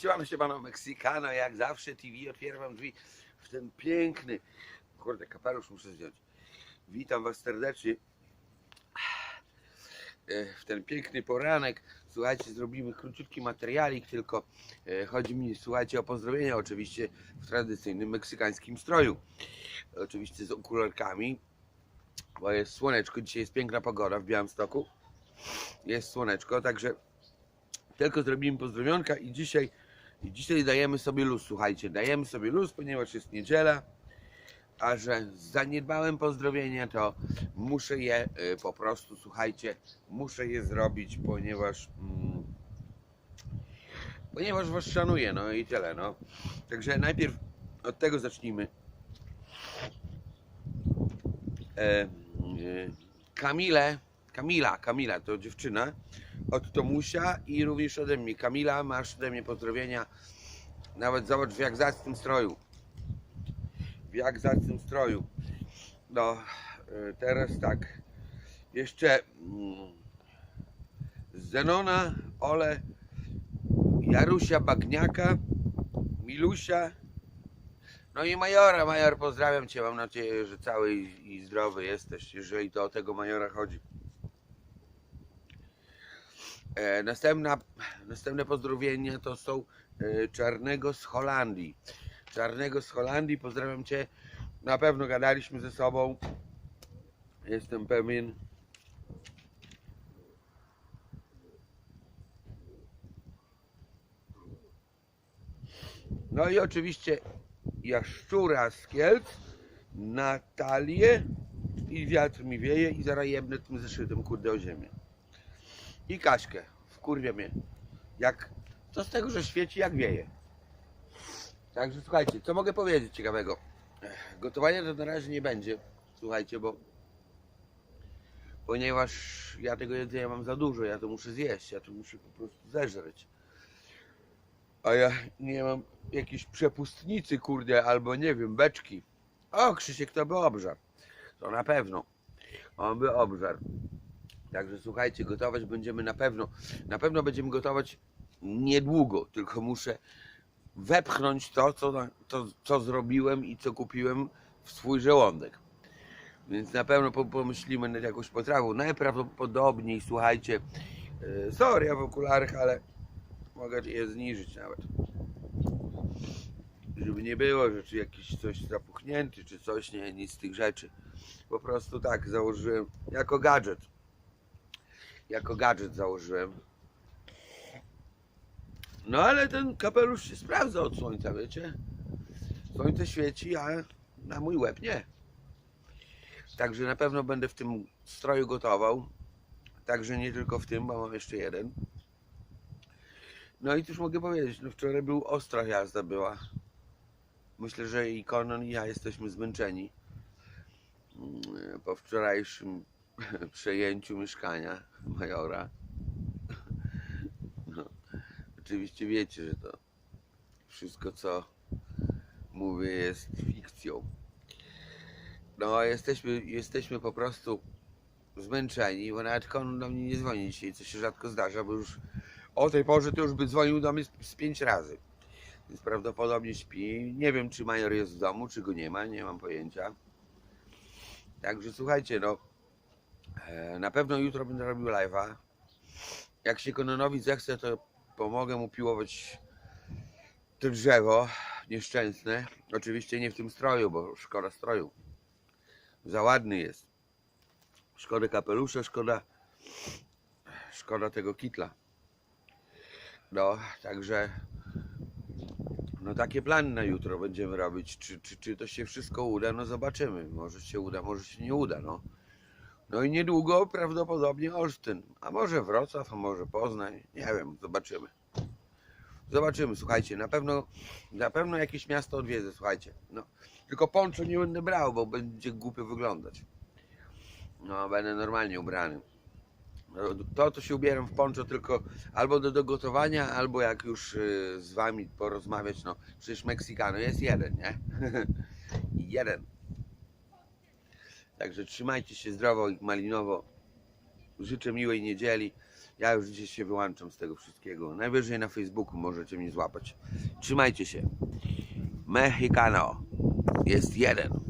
Siłam się panu Meksykano, jak zawsze TV, otwieram drzwi w ten piękny, kurde, kapelusz muszę zdjąć. Witam was serdecznie e, w ten piękny poranek. Słuchajcie, zrobimy króciutki materialik, tylko e, chodzi mi, słuchajcie, o pozdrowienia oczywiście w tradycyjnym meksykańskim stroju. Oczywiście z okularkami, bo jest słoneczko, dzisiaj jest piękna pogoda w Białymstoku. Jest słoneczko, także tylko zrobimy pozdrowionka i dzisiaj, i dzisiaj dajemy sobie luz, słuchajcie, dajemy sobie luz, ponieważ jest niedziela, a że zaniedbałem pozdrowienia, to muszę je y, po prostu, słuchajcie, muszę je zrobić, ponieważ mm, ponieważ was szanuję, no i tyle, no. Także najpierw od tego zacznijmy. E, e, Kamilę, Kamila, Kamila to dziewczyna, od Tomusia i również ode mnie. Kamila, masz ode mnie pozdrowienia. Nawet zobacz w jak zacnym stroju. W jak zacnym stroju. No, e, teraz tak. Jeszcze mm, Zenona, Ole, Jarusia Bagniaka, Milusia, no i Majora. Major, pozdrawiam Cię. Mam nadzieję, że cały i zdrowy jesteś, jeżeli to o tego Majora chodzi. E, następna, następne pozdrowienia to są e, Czarnego z Holandii. Czarnego z Holandii, pozdrawiam Cię. Na pewno gadaliśmy ze sobą. Jestem pewien. No i oczywiście Jaszczura z Kielc, Natalię i wiatr mi wieje i zaraz jebnę tym zeszytem kurde o ziemię i Kaśkę. Wkurwia mnie. Jak, co z tego, że świeci, jak wieje. Także słuchajcie, co mogę powiedzieć ciekawego? Gotowania to na razie nie będzie, słuchajcie, bo ponieważ ja tego jedzenia mam za dużo, ja to muszę zjeść, ja to muszę po prostu zeżreć. A ja nie mam jakiejś przepustnicy, kurde, albo nie wiem, beczki. O, Krzysiek to by obżarł. To na pewno. On by obżarł. Także słuchajcie, gotować będziemy na pewno. Na pewno będziemy gotować niedługo, tylko muszę wepchnąć to, co, to, co zrobiłem i co kupiłem w swój żołądek. Więc na pewno po- pomyślimy nad jakąś potrawą. Najprawdopodobniej, słuchajcie, e, sorry, ja w okularach, ale mogę je zniżyć nawet. Żeby nie było, że czy jakiś coś zapuchnięty, czy coś, nie, nic z tych rzeczy. Po prostu tak założyłem jako gadżet jako gadżet założyłem. No ale ten kapelusz się sprawdza od słońca, wiecie? Słońce świeci, a na mój łeb nie. Także na pewno będę w tym stroju gotował. Także nie tylko w tym, bo mam jeszcze jeden. No i cóż mogę powiedzieć, no wczoraj był ostra jazda była. Myślę, że i Konon i ja jesteśmy zmęczeni po wczorajszym przejęciu mieszkania majora. No, oczywiście wiecie, że to wszystko co mówię jest fikcją. No jesteśmy, jesteśmy po prostu zmęczeni, bo nawet Konrad do mnie nie dzwoni dzisiaj, co się rzadko zdarza, bo już o tej porze to już by dzwonił do mnie z, z pięć razy. Więc prawdopodobnie śpi. Nie wiem, czy major jest w domu, czy go nie ma, nie mam pojęcia. Także słuchajcie, no Na pewno jutro będę robił live'a. Jak się Kononowi zechce, to pomogę mu piłować to drzewo nieszczęsne. Oczywiście nie w tym stroju, bo szkoda stroju. Za ładny jest. Szkoda kapelusza, szkoda szkoda tego kitla. No, także no takie plany na jutro będziemy robić. Czy, czy, czy to się wszystko uda? No zobaczymy. Może się uda, może się nie uda, no. No i niedługo prawdopodobnie Olsztyn, a może Wrocław, a może Poznań, nie wiem, zobaczymy. Zobaczymy, słuchajcie, na pewno, na pewno jakieś miasto odwiedzę, słuchajcie. No, tylko poncho nie będę brał, bo będzie głupio wyglądać. No, będę normalnie ubrany. No, To, to się ubieram w poncho tylko albo do, do gotowania, albo jak już y, z wami porozmawiać, no przecież Meksykano jest jeden, nie? jeden. Także trzymajcie się zdrowo i malinowo. Życzę miłej niedzieli. Ja już dzisiaj się wyłączam z tego wszystkiego. Najwyżej na Facebooku możecie mnie złapać. Trzymajcie się. Mexicano jest jeden.